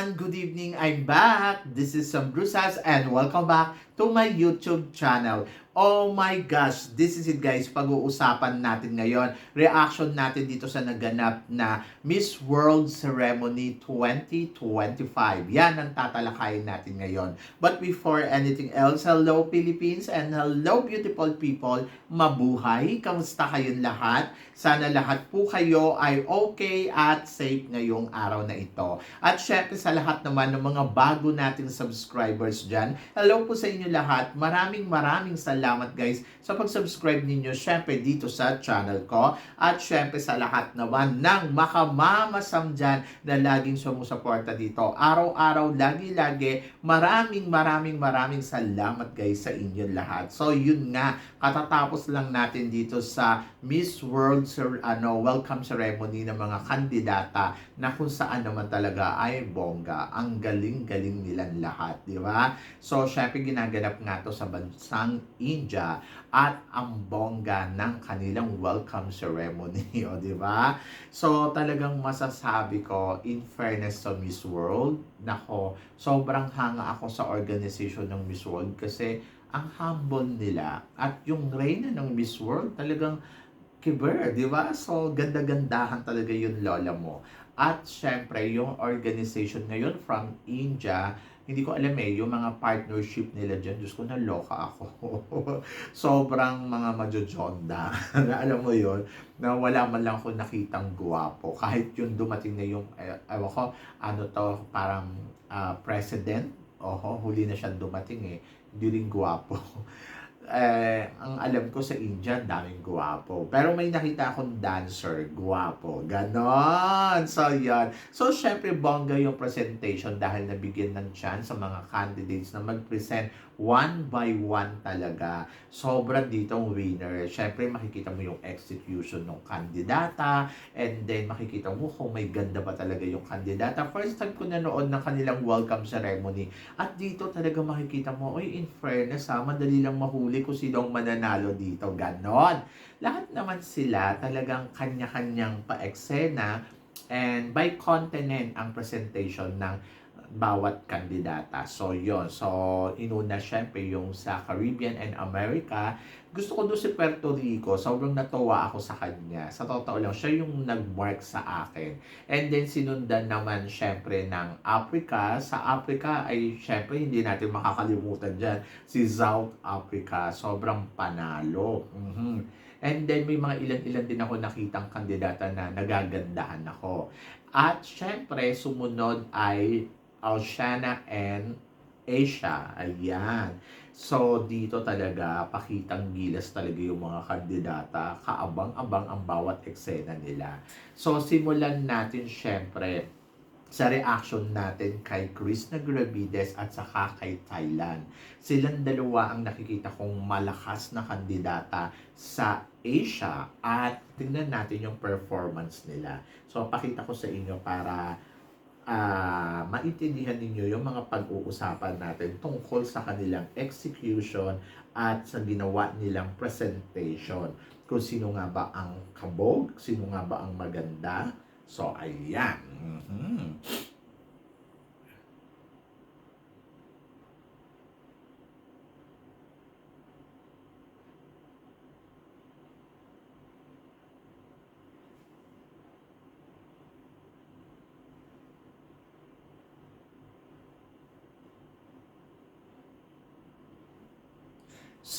Everyone! Good evening! I'm back! This is Sam Brusas and welcome back to my YouTube channel. Oh my gosh! This is it guys. Pag-uusapan natin ngayon. Reaction natin dito sa naganap na Miss World Ceremony 2025. Yan ang tatalakayin natin ngayon. But before anything else, hello Philippines and hello beautiful people. Mabuhay! Kamusta kayong lahat? Sana lahat po kayo ay okay at safe ngayong araw na ito. At syempre sa lahat naman ng mga bago nating subscribers dyan, hello po sa inyo lahat. Maraming maraming salamat guys sa pag-subscribe ninyo syempre dito sa channel ko. At syempre sa lahat naman ng makamamasam dyan na laging sumusuporta dito. Araw-araw, lagi-lagi, maraming maraming maraming salamat guys sa inyo lahat. So yun nga, katatapos lang natin dito sa Miss World ano, welcome ceremony ng mga kandidata na kung saan naman talaga ay bongga. Ang galing-galing nilang lahat, di ba? So, syempre ginaganap nga to sa bansang India at ang bongga ng kanilang welcome ceremony, o di ba? So, talagang masasabi ko, in fairness sa Miss World, nako, sobrang hanga ako sa organization ng Miss World kasi ang humble nila at yung reyna ng Miss World talagang kiber, di ba? So, ganda-gandahan talaga yung lola mo. At syempre, yung organization ngayon from India, hindi ko alam eh, yung mga partnership nila dyan, Diyos ko, naloka ako. Sobrang mga majojonda. na alam mo yon na wala man lang ako nakitang guwapo. Kahit yung dumating na yung, eh, ewan ko, ano to, parang ah, president, oho, huli na siya dumating eh, hindi rin guwapo. eh, ang alam ko sa India, daming guwapo. Pero may nakita akong dancer, guwapo. Ganon! So, yan. So, syempre, bongga yung presentation dahil nabigyan ng chance sa mga candidates na mag-present one by one talaga. Sobrang ditong winner. Syempre, makikita mo yung execution ng kandidata and then makikita mo kung may ganda ba talaga yung kandidata. First time ko nanood ng kanilang welcome ceremony. At dito talaga makikita mo, oy, in fairness ha, madali lang mahuli kung sino ang mananalo dito. Ganon. Lahat naman sila talagang kanya-kanyang pa-eksena and by continent ang presentation ng bawat kandidata. So, yon So, inuna syempre yung sa Caribbean and America. Gusto ko doon si Puerto Rico. Sobrang natuwa ako sa kanya. Sa totoo lang, siya yung nag-mark sa akin. And then, sinundan naman syempre ng Africa. Sa Africa ay syempre hindi natin makakalimutan dyan si South Africa. Sobrang panalo. Mhm. And then, may mga ilan-ilan din ako nakitang kandidata na nagagandahan ako. At syempre, sumunod ay Oceania and Asia. Ayan. So, dito talaga, pakitang gilas talaga yung mga kandidata. Kaabang-abang ang bawat eksena nila. So, simulan natin syempre sa reaction natin kay Chris Nagravides at saka kay Thailand. Silang dalawa ang nakikita kong malakas na kandidata sa Asia at tingnan natin yung performance nila. So, pakita ko sa inyo para ah maintindihan ninyo yung mga pag-uusapan natin tungkol sa kanilang execution at sa ginawa nilang presentation. Kung sino nga ba ang kabog, sino nga ba ang maganda. So, ayan. Mhm.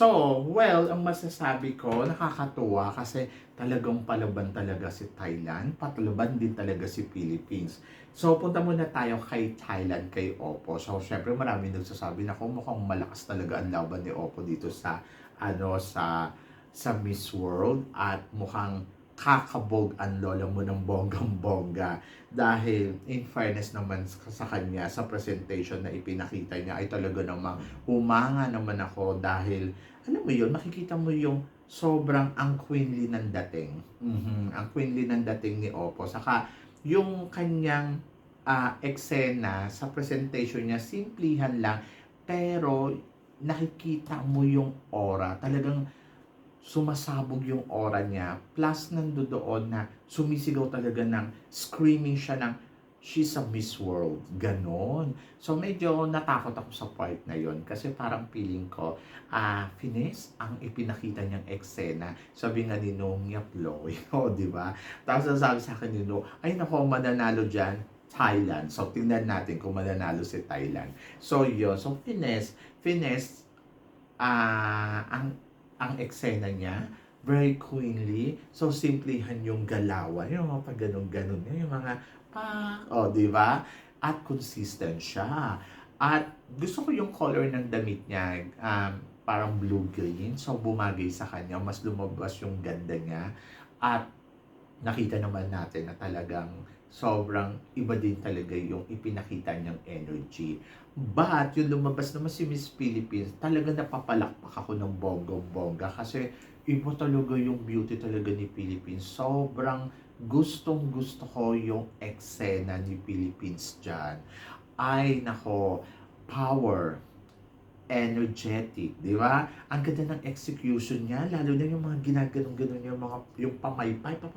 So, well, ang masasabi ko, nakakatuwa kasi talagang palaban talaga si Thailand, patlaban din talaga si Philippines. So, punta muna tayo kay Thailand, kay Oppo. So, syempre marami nagsasabi na kung mukhang malakas talaga ang laban ni Oppo dito sa, ano, sa, sa Miss World at mukhang kakabog ang lola mo ng bonggang-bongga. Dahil in fairness naman sa kanya sa presentation na ipinakita niya ay talaga namang humanga naman ako dahil alam mo yun makikita mo yung sobrang ang queenly ng dating. Mhm, ang queenly ng dating ni Oppo saka yung kanyang ah, eksena sa presentation niya simplihan lang pero nakikita mo yung aura. Talagang sumasabog yung aura niya. Plus, nandoon na sumisigaw talaga ng screaming siya ng she's a Miss World. Ganon. So, medyo natakot ako sa part na yon kasi parang feeling ko, ah, finesse ang ipinakita niyang eksena. Sabi nga ni Nung Yaploy, o, di ba? Tapos sabi sa akin ni Nung, ay nako, mananalo dyan, Thailand. So, tingnan natin kung mananalo si Thailand. So, yun. So, finesse, finesse, ah, ang, ang eksena niya, very queenly. So, simplihan yung galawan. Yung mga pag ganun-ganun. Yung mga pa, o, di ba? At consistent siya. At gusto ko yung color ng damit niya, um, parang blue-green. So, bumagay sa kanya. Mas lumabas yung ganda niya. At nakita naman natin na talagang sobrang iba din talaga yung ipinakita niyang energy. But, yung lumabas naman si Miss Philippines, talaga napapalakpak ako ng bonggong-bongga kasi iba talaga yung beauty talaga ni Philippines. Sobrang gustong gusto ko yung eksena ni Philippines dyan. Ay, nako, power, energetic, di ba? Ang ganda ng execution niya, lalo na yung mga ginaganon-ganon yung mga, yung pamaypay, pa,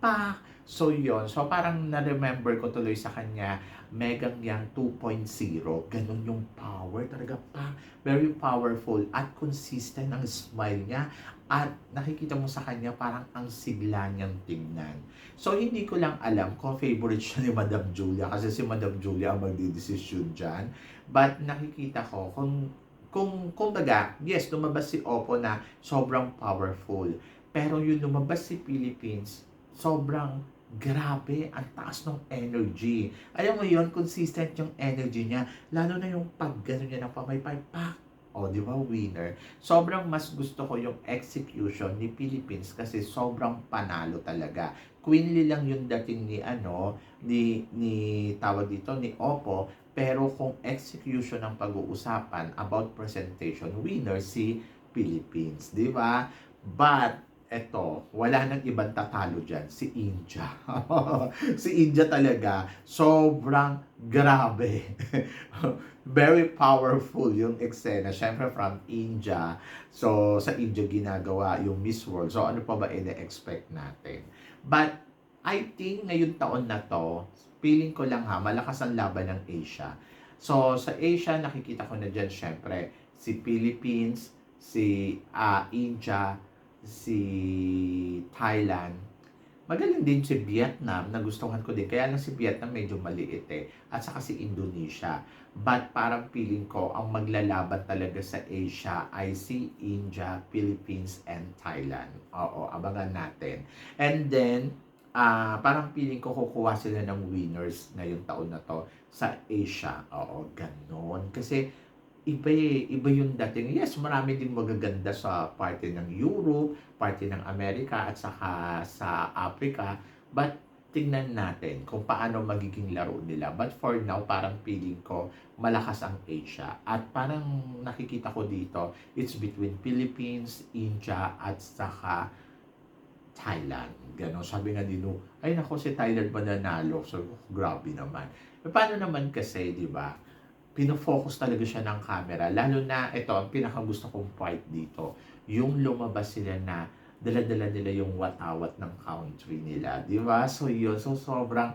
pa. So, yon So, parang na-remember ko tuloy sa kanya, Megang Yang 2.0. Ganon yung power. Talaga pa. Very powerful. At consistent ang smile niya. At nakikita mo sa kanya parang ang sigla niyang tingnan. So, hindi ko lang alam kung favorite siya ni Madam Julia. Kasi si Madam Julia ang magdidesisyon dyan. But nakikita ko kung kung kumbaga, yes, lumabas si Oppo na sobrang powerful. Pero yung lumabas si Philippines, sobrang grabe, ang taas ng energy. Alam mo yon consistent yung energy niya. Lalo na yung pag gano'n niya ng pamaypay, pak! O, di ba, winner? Sobrang mas gusto ko yung execution ni Philippines kasi sobrang panalo talaga. Queenly lang yung dating ni ano, ni, ni tawag dito, ni Oppo, pero kung execution ang pag-uusapan about presentation, winner si Philippines, di ba? But, eto, wala nang ibang tatalo dyan, si India. si India talaga, sobrang grabe. Very powerful yung eksena. Siyempre from India. So, sa India ginagawa yung Miss World. So, ano pa ba ine-expect natin? But, I think ngayong taon na to, feeling ko lang ha, malakas ang laban ng Asia. So, sa Asia, nakikita ko na dyan, syempre, si Philippines, si ah, India, si Thailand. Magaling din si Vietnam, nagustuhan ko din. Kaya lang si Vietnam medyo maliit eh. At saka si Indonesia. But parang feeling ko, ang maglalaban talaga sa Asia ay si India, Philippines, and Thailand. Oo, abangan natin. And then, ah parang feeling ko kukuha sila ng winners ngayong taon na to sa Asia. Oo, ganon. Kasi iba eh, iba yung dating. Yes, marami din magaganda sa party ng Europe, party ng Amerika at saka sa Africa. But tingnan natin kung paano magiging laro nila. But for now, parang feeling ko malakas ang Asia. At parang nakikita ko dito, it's between Philippines, India, at saka Thailand. Ganon. Sabi nga ni Nu, ay nako si Thailand mananalo. So, grabe naman. E, paano naman kasi, di ba? Pinofocus talaga siya ng camera. Lalo na, ito, ang pinakagusto kong part dito, yung lumabas sila na dala-dala nila yung watawat ng country nila. Di ba? So, yun. So, sobrang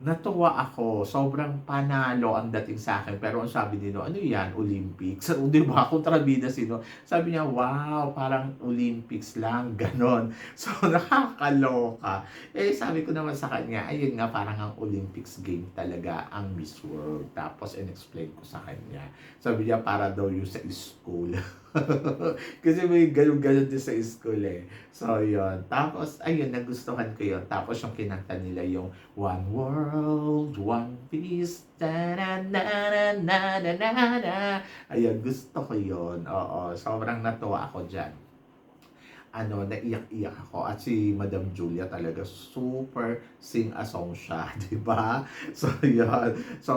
natuwa ako. Sobrang panalo ang dating sa akin. Pero ang sabi nino, ano yan? Olympics? So, di ba? Kontrabida sino. Sabi niya, wow, parang Olympics lang. Ganon. So, nakakaloka. Eh, sabi ko naman sa kanya, ayun nga, parang ang Olympics game talaga ang Miss World. Tapos, in-explain ko sa kanya. Sabi niya, para daw yung sa school. Kasi may ganun-ganun din sa school eh. So, yun. Tapos, ayun, nagustuhan ko yun. Tapos, yung kinanta nila yung One World, One Peace, da na na na na na na na Ayun, gusto ko yun. Oo, sobrang natuwa ako dyan ano, naiyak-iyak ako. At si Madam Julia talaga super sing-a-song siya, di ba? So, yun. So,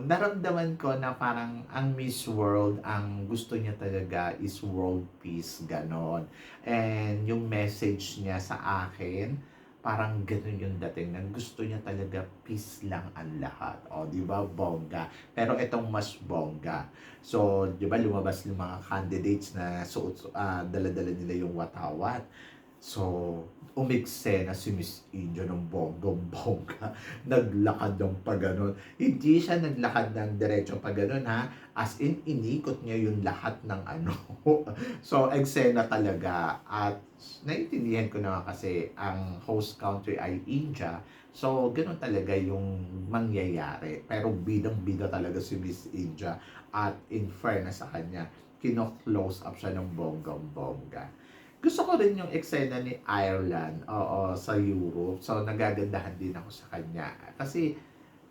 naramdaman ko na parang ang Miss World, ang gusto niya talaga is world peace, ganon. And yung message niya sa akin, parang ganun yung dating na gusto niya talaga peace lang ang lahat. O, di ba? Bongga. Pero itong mas bongga. So, di ba lumabas yung mga candidates na suot, uh, dala-dala nila yung watawat. So, umiksena si Miss India ng bonggong-bongga. Naglakad ng paganon. Hindi siya naglakad ng diretso paganon ha. As in, inikot niya yung lahat ng ano. so, eksena talaga. At naiintindihan ko naman kasi ang host country ay India. So, ganun talaga yung mangyayari. Pero bidang-bida talaga si Miss India. At in fairness sa kanya, kino-close up siya ng bonggang-bongga. Gusto ko rin yung eksena ni Ireland, oo, sa Europe. So, nagagandahan din ako sa kanya. Kasi,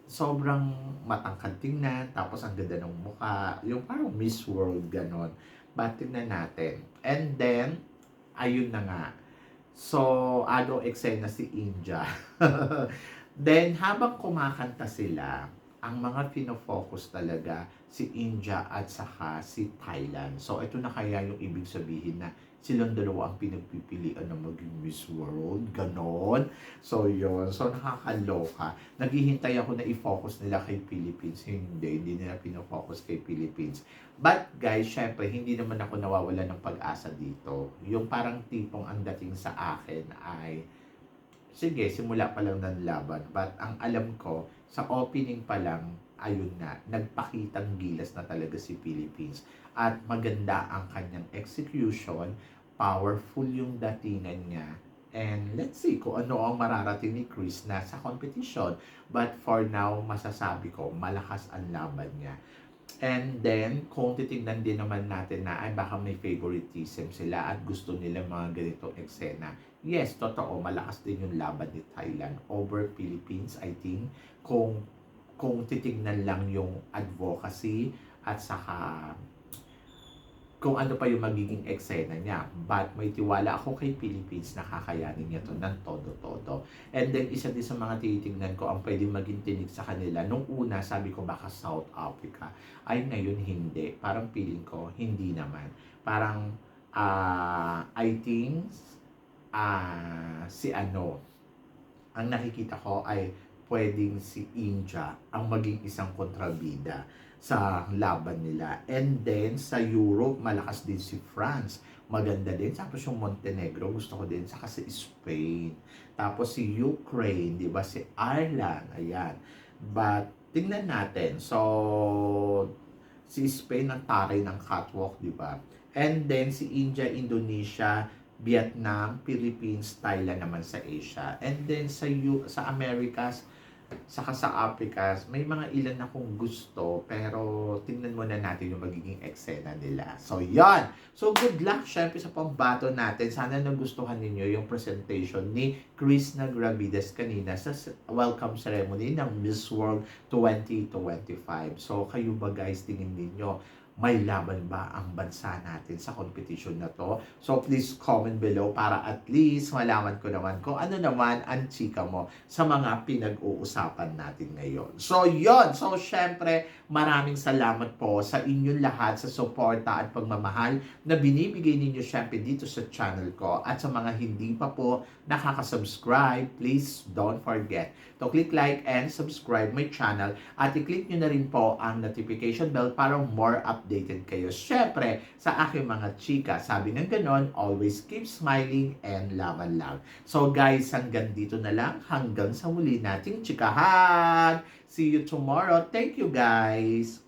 sobrang matangkad tingnan, tapos ang ganda ng mukha. Yung parang Miss World, ganon. But tingnan natin. And then, ayun na nga. So, ano eksena si India. then, habang kumakanta sila, ang mga pinofocus talaga si India at saka si Thailand. So, ito na kaya yung ibig sabihin na silang dalawa ang pinagpipilian na maging Miss World. Ganon. So, yun. So, nakakaloka. Naghihintay ako na i-focus nila kay Philippines. Hindi. Hindi nila pinofocus kay Philippines. But, guys, syempre, hindi naman ako nawawala ng pag-asa dito. Yung parang tipong ang dating sa akin ay sige, simula pa lang ng laban. But ang alam ko, sa opening pa lang, ayun na, nagpakitang gilas na talaga si Philippines. At maganda ang kanyang execution, powerful yung datingan niya. And let's see kung ano ang mararating ni Chris na sa competition. But for now, masasabi ko, malakas ang laban niya. And then, kung titignan din naman natin na ay baka may favoritism sila at gusto nila mga ganitong eksena. Yes, totoo, malakas din yung laban ni Thailand over Philippines, I think. Kung kung titignan lang yung advocacy at saka kung ano pa yung magiging eksena niya. But may tiwala ako kay Philippines na kakayanin niya to ng todo-todo. And then, isa din sa mga titingnan ko ang pwedeng maging tinig sa kanila. Nung una, sabi ko baka South Africa. Ay, ngayon hindi. Parang feeling ko, hindi naman. Parang, ah I think, ah si ano, ang nakikita ko ay pwedeng si India ang maging isang kontrabida sa laban nila. And then, sa Europe, malakas din si France. Maganda din. Tapos yung Montenegro, gusto ko din. Saka si Spain. Tapos si Ukraine, di ba? Si Ireland. Ayan. But, tingnan natin. So, si Spain ang taray ng catwalk, di ba? And then, si India, Indonesia, Vietnam, Philippines, Thailand naman sa Asia. And then, sa, U- sa Americas, saka sa Africa, may mga ilan na kung gusto, pero tingnan muna natin yung magiging eksena nila. So, yan! So, good luck syempre sa pambato natin. Sana nagustuhan ninyo yung presentation ni Chris Nagravides kanina sa welcome ceremony ng Miss World 2025. So, kayo ba guys, tingin ninyo, may laban ba ang bansa natin sa competition na to? So please comment below para at least malaman ko naman kung ano naman ang chika mo sa mga pinag-uusapan natin ngayon. So yon So syempre, maraming salamat po sa inyong lahat sa suporta at pagmamahal na binibigay ninyo syempre dito sa channel ko. At sa mga hindi pa po nakaka-subscribe, please don't forget to click like and subscribe my channel at i-click nyo na rin po ang notification bell para more updated kayo. Siyempre, sa aking mga chika, sabi ng ganon, always keep smiling and love and love. So guys, hanggang dito na lang. Hanggang sa muli nating chikahan. See you tomorrow. Thank you guys.